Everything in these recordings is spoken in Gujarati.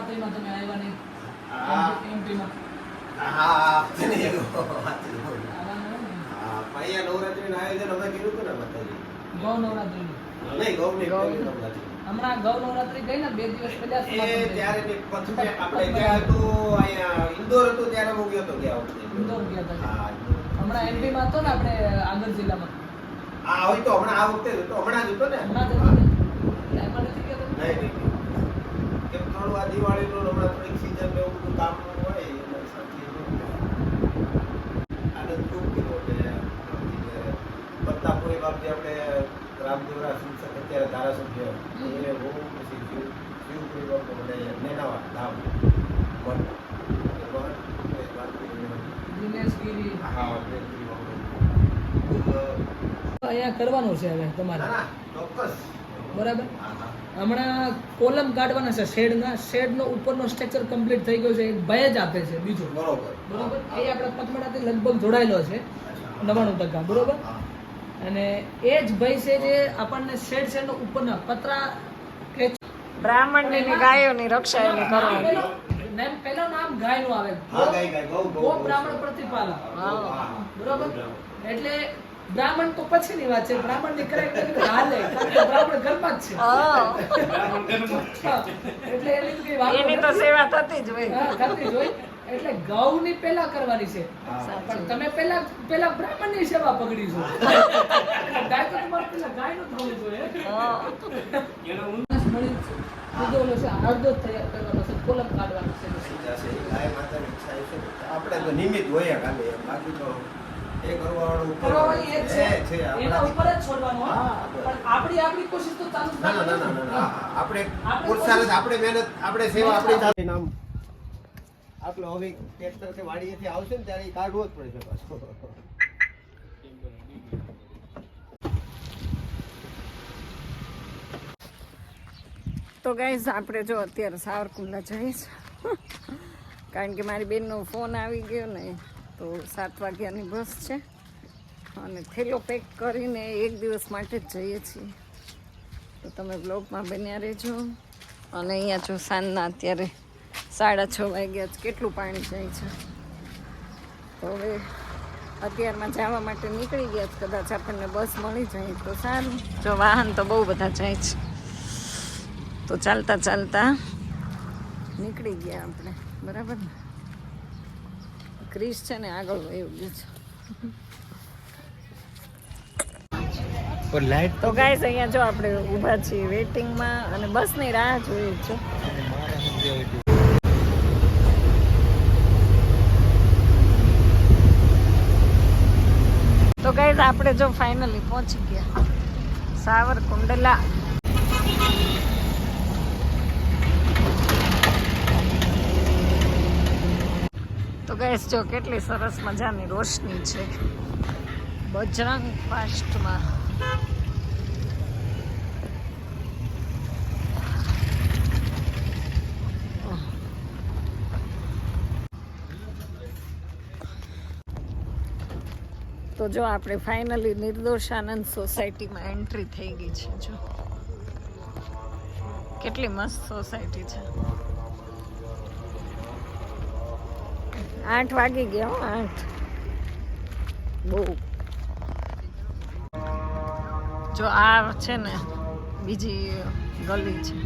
નવરાત્રીમાં તમે આવ્યા નહીં હા. એમપીમાં હા તને એવું વાત છે. આવવાનું હોય ને હા, અહીંયા નવરાત્રીનું આયોજન અમે કર્યું હતું ને માતાજી. ગૌ નવરાત્રીનું નહીં, ગૌની ગૌ. નવરાત્રી. હમણાં ગૌ નવરાત્રી ગઈ ને બે દિવસ પહેલા એ ત્યારે ને પછી આપણે ત્યાં હતું અહીંયા ઇન્દોર હતો ત્યારે હું ગયો હતો ગયા વખતે. ઇન્દોર ગયા હતા. હા, ઇન્દોર. હમણાં એમપીમાં હતો ને આપણે આગળ જિલ્લામાં હા હોય તો હમણાં આ વખતે તો હમણાં જ હતો ને હમણાં જ હતો? નહીં, નહીં, થોડું આ દિવાળીનું હમણાં થોડીક season એવું બધું કામ હોય એના હિસાબથી આનંદ ખૂબ કર્યો એટલે બત્તાપુરી બાબતે આપણે રામદેવરા શિક્ષક અત્યારે ધારાસભ્ય એ બહુ પછી શિવ શિવપુરી બાબતે મને નેનાવા ધામ. અહીંયા કરવાનું છે હવે તમારે. ચોક્કસ. બરાબર? હમણાં કોલમ કાઢવાના છે શેડના. શેડનો ઉપરનો સ્ટ્રક્ચર કમ્પ્લીટ થઈ ગયો છે. એક ભય જ આપે છે બીજું. બરોબર. બરોબર? એ આપણા પચમડાથી લગભગ જોડાયેલો છે. નવાણું ટકા. બરોબર? અને એ જ ભય છે જે આપણને શેડ શેડનો ઉપરના પતરા બ્રાહ્મણની ગાયોની રક્ષા એની કરવાની. પેલો- નેમ નામ ગાયનું આવે. હા ગાય ગાય. બ્રાહ્મણ પ્રતિપાલા બરોબર? એટલે બ્રાહ્મણ તો પછીની વાત છે બ્રાહ્મણની કરેક્ટ હાલે બ્રાહ્મણ ઘરમાં જ છે. એટલે એની તો કઈ એની તો સેવા થતી જ હોય થતી જ હોય. એટલે ગૌ ની પેલા કરવાની છે પણ તમે પેલા પેલા બ્રાહ્મણની સેવા પકડી છો ગાય તો તમારે પહેલા ગાયનું થવું જોઈએ હા. માણસ મળી છે અડધો તૈયાર કરવાનો છે કોલમ કાઢવાનો છે. ગાય ને. આપણે તો નિમિત્ત હોય ખાલી બાકી તો એ કરવાવાળું ઉપર એ છે. એના ઉપર જ છોડવાનું. પણ આપણી આપણી કોશિશ તો ચાલુ ના ના ના. આપણે પુરુષાર્થ, આપણે મહેનત આપણે સેવા આપણી નામ. આપણે હવે ટ્રેક્ટર કે વાડીએથી આવશે ને ત્યારે એ કાઢવો જ પડશે પાછો. તો ગાઈઝ આપણે જો અત્યારે સાવરકુંડલા જઈશ કારણ કે મારી બેનનો ફોન આવી ગયો ને. તો સાત વાગ્યાની બસ છે. અને થેલો પેક કરીને એક દિવસ માટે જ જઈએ છીએ. તો તમે બ્લોગમાં બન્યા રહેજો. અને અહીંયા જો સાંજના અત્યારે સાડા છ વાગ્યા જ કેટલું પાણી જાય છે. તો હવે અત્યારમાં જવા માટે નીકળી ગયા છે. કદાચ આપણને બસ મળી જાય તો સારું. જો વાહન તો બહુ બધા જાય છે. તો ચાલતા ચાલતા નીકળી ગયા આપણે. બરાબર ને? ક્રિસ છે ને આગળ એવું ગયું છે. તો ગાઈસ અહીંયા જો આપણે ઊભા છીએ વેટિંગમાં અને બસની રાહ જોઈએ છો. તો ગાઈસ આપણે જો ફાઇનલી પહોંચી ગયા. સાવરકુંડલા તો ગેસ જો કેટલી સરસ મજાની રોશની છે. બજરંગ ફાસ્ટમાં. તો જો આપણે ફાઇનલી નિર્દોષ આનંદ સોસાયટીમાં એન્ટ્રી થઈ ગઈ છે, જો. કેટલી મસ્ત સોસાયટી છે. આઠ વાગી ગયા આઠ. બહુ. જો આ છે ને બીજી ગલી છે.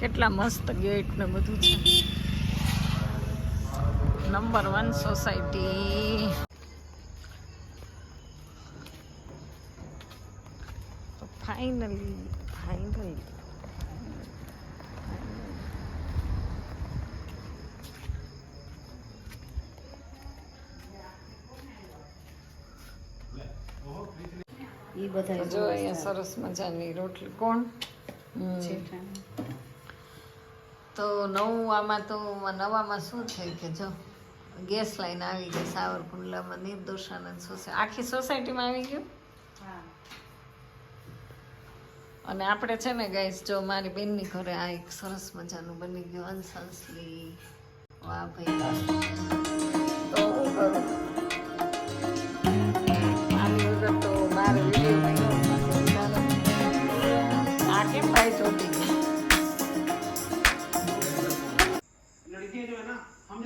કેટલા મસ્ત ગેટ ને બધું છે. નંબર વન સોસાયટી તો ફાઇનલી ફાઇનલી ઈ બધા જો અહીંયા સરસ મજાની રોટલી. કોણ? તો નવામાં તો નવામાં શું છે કે જો ગેસ લાઈન આવી ગઈ સાવરકુંડલામાં નિર્દોષાનંદ સોસાયટી આખી સોસાયટીમાં આવી ગયું? અને આપણે છે ને ગાઈસ જો મારી બેનની ઘરે આ એક સરસ મજાનું બની ગયું અનસંસલી વાહ ભાઈ.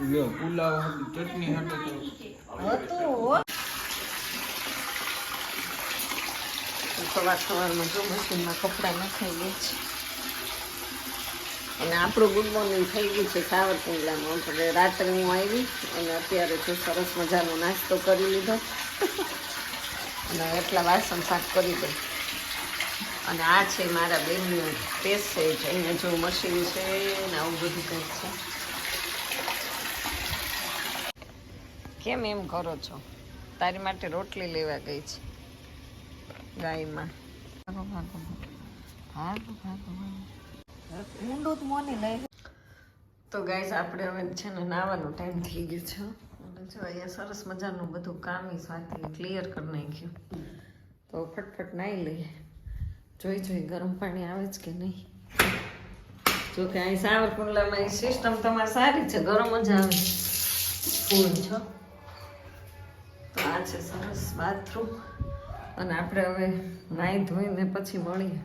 લ્યો પુલાવ ચટણી હતું તો સવાર સવારમાં જો, મશીનમાં કપડાં નખાઈ ગયા છે. અને આપણું ગુડ મોર્નિંગ થઈ ગયું છે સાવરકુંડલામાં. એટલે રાત્રે હું આવી અને અત્યારે જો સરસ મજાનો નાસ્તો કરી લીધો. અને એટલા વાસણ સાફ કરી દઉં. અને આ છે મારા બેનનું પેસેજ અહીંયા જો મશીન છે ને આવું બધું કંઈક છે. કેમ એમ કરો છો? તારી માટે રોટલી લેવા ગઈ છે. ગાયમાં. ભાગો ભાગો ભાગો ભાગો ઊંડું તો મોની લઈ તો ગાઈઝ આપણે હવે છે ને નાવાનો ટાઈમ થઈ ગયો છે. જો અહીંયા સરસ મજાનું બધું કામ સાથે ક્લિયર કરી નાખ્યું. તો ફટફટ નાહી લઈએ. જોઈ જોઈ, ગરમ પાણી આવે છે કે નહીં? જો કે અહીં સાવરકુંડલામાં એ સિસ્ટમ તમારે સારી છે. ગરમ જ આવે. ફૂલ, છો? છે સરસ બાથરૂમ. અને આપણે હવે નાહી ધોઈને પછી મળીએ.